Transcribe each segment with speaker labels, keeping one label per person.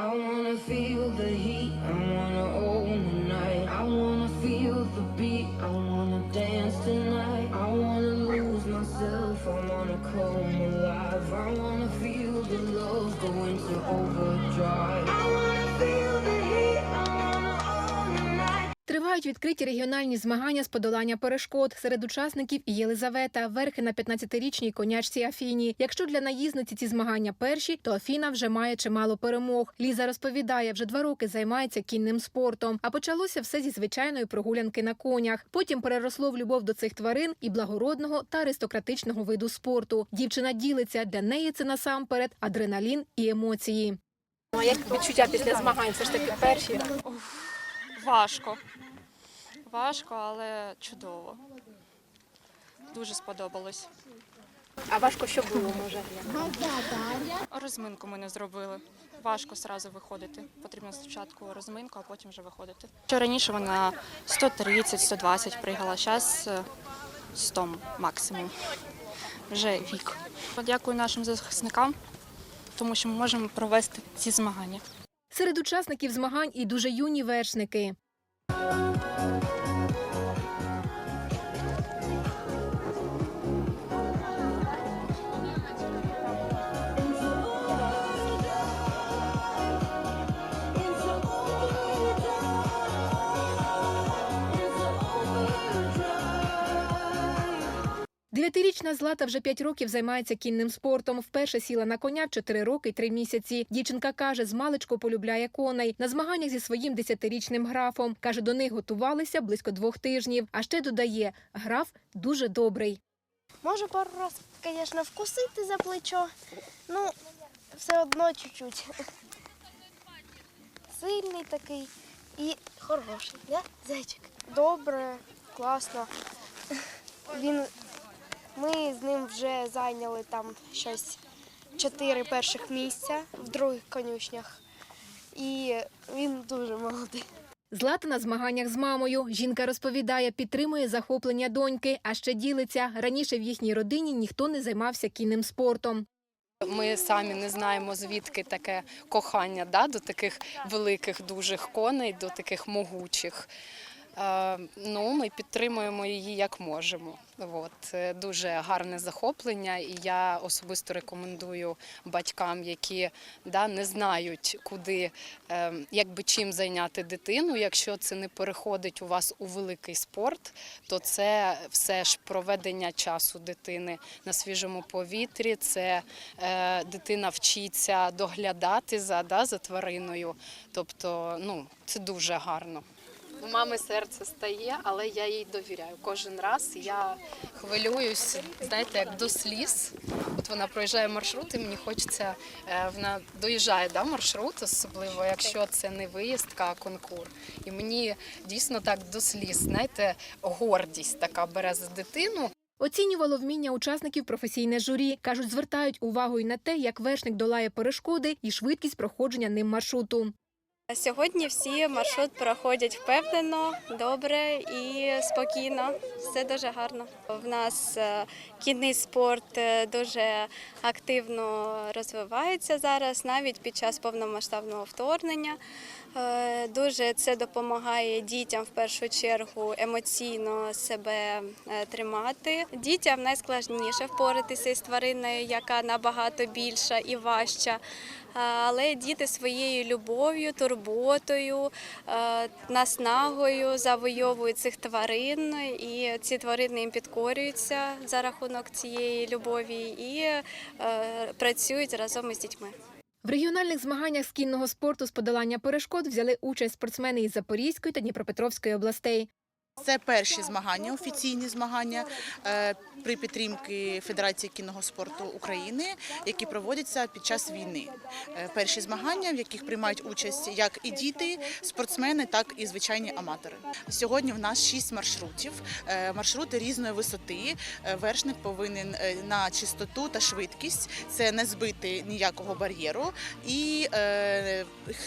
Speaker 1: I wanna feel the heat, I wanna own the night. I wanna feel the beat, I wanna dance tonight. I wanna lose myself, I wanna come alive. I wanna feel the love go into overdrive.
Speaker 2: Тривають відкриті регіональні змагання з подолання перешкод. Серед учасників і Єлизавета, верхи на 15-річній конячці Афіні. Якщо для наїзниці ці змагання перші, то Афіна вже має чимало перемог. Ліза розповідає, вже два роки займається кінним спортом. А почалося все зі звичайної прогулянки на конях. Потім переросло в любов до цих тварин і благородного та аристократичного виду спорту. Дівчина ділиться для неї це насамперед адреналін і емоції. А як відчуття після змагань? Все ж таки перші.
Speaker 3: Важко. Важко, але чудово. Дуже сподобалось.
Speaker 2: А важко що було може?
Speaker 3: Розминку ми не зробили. Важко одразу виходити. Потрібно спочатку розминку, а потім вже виходити. Що раніше вона 130-120 пригала, зараз 100 максимум. Вже вік. Дякую нашим захисникам, тому що ми можемо провести ці змагання.
Speaker 2: Серед учасників змагань і дуже юні вершники. Дев'ятирічна Злата вже п'ять років займається кінним спортом. Вперше сіла на коня в чотири роки й три місяці. Дівчинка каже, з маличку полюбляє коней. На змаганнях зі своїм десятирічним графом. Каже, до них готувалися близько двох тижнів. А ще додає, граф дуже добрий.
Speaker 4: Можу пару раз, звісно, вкусити за плечо, ну, все одно чуть-чуть. Сильний такий і хороший, да, зайчик? Добре, класно. Він, ми з ним вже зайняли там щось чотири перших місця в других конюшнях. І він дуже молодий.
Speaker 2: Злата на змаганнях з мамою. Жінка розповідає, підтримує захоплення доньки, а ще ділиться. Раніше в їхній родині ніхто не займався кінним спортом.
Speaker 5: Ми самі не знаємо звідки таке кохання да, до таких великих дужих коней, до таких могучих. Е, ну, ми підтримуємо її як можемо. От. Дуже гарне захоплення, і я особисто рекомендую батькам, які да, не знають, куди, е, якби чим зайняти дитину. Якщо це не переходить у вас у великий спорт, то це все ж проведення часу дитини на свіжому повітрі. Це е, дитина вчиться доглядати за, да, за твариною. Тобто, ну, це дуже гарно. У мами серце стає, але я їй довіряю. Кожен раз я хвилююсь, знаєте, як до сліз. От вона проїжджає маршрут, і мені хочеться, е, вона доїжджає да, маршрут, особливо якщо це не виїздка, а конкур. І мені дійсно так до сліз, знаєте, гордість така бере за дитину.
Speaker 2: Оцінювало вміння учасників професійне журі. Кажуть, звертають увагу й на те, як вершник долає перешкоди і швидкість проходження ним маршруту.
Speaker 6: Сьогодні всі маршрут проходять впевнено, добре і спокійно. Все дуже гарно. В нас е, кінний спорт е, дуже активно розвивається зараз, навіть під час повномасштабного вторгнення. Е, Дуже це допомагає дітям в першу чергу емоційно себе е, тримати. Дітям найскладніше впоратися із твариною, яка набагато більша і важча. Е, Але діти своєю любов'ю, турботою, наснагою завойовують цих тварин, і ці тварини їм підкорюються за рахунок цієї любові і працюють разом із дітьми.
Speaker 2: В регіональних змаганнях з кінного спорту з подолання перешкод взяли участь спортсмени із Запорізької та Дніпропетровської областей.
Speaker 7: Це перші змагання, офіційні змагання е, при підтримці Федерації кінного спорту України, які проводяться під час війни. Е, Перші змагання, в яких приймають участь як і діти, спортсмени, так і звичайні аматори. Сьогодні в нас шість маршрутів, е, маршрути різної висоти. Вершник повинен на чистоту та швидкість це не збити ніякого бар'єру. І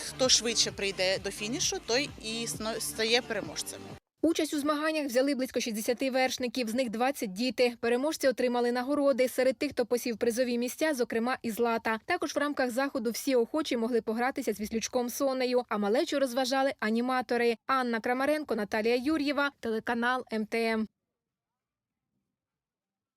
Speaker 7: хто швидше прийде до фінішу, той і стає переможцем.
Speaker 2: Участь у змаганнях взяли близько 60 вершників, з них 20 діти. Переможці отримали нагороди. Серед тих, хто посів призові місця, зокрема і злата. Також в рамках заходу всі охочі могли погратися з віслючком Сонею, а малечу розважали аніматори. Анна Крамаренко, Наталія Юр'єва, телеканал МТМ.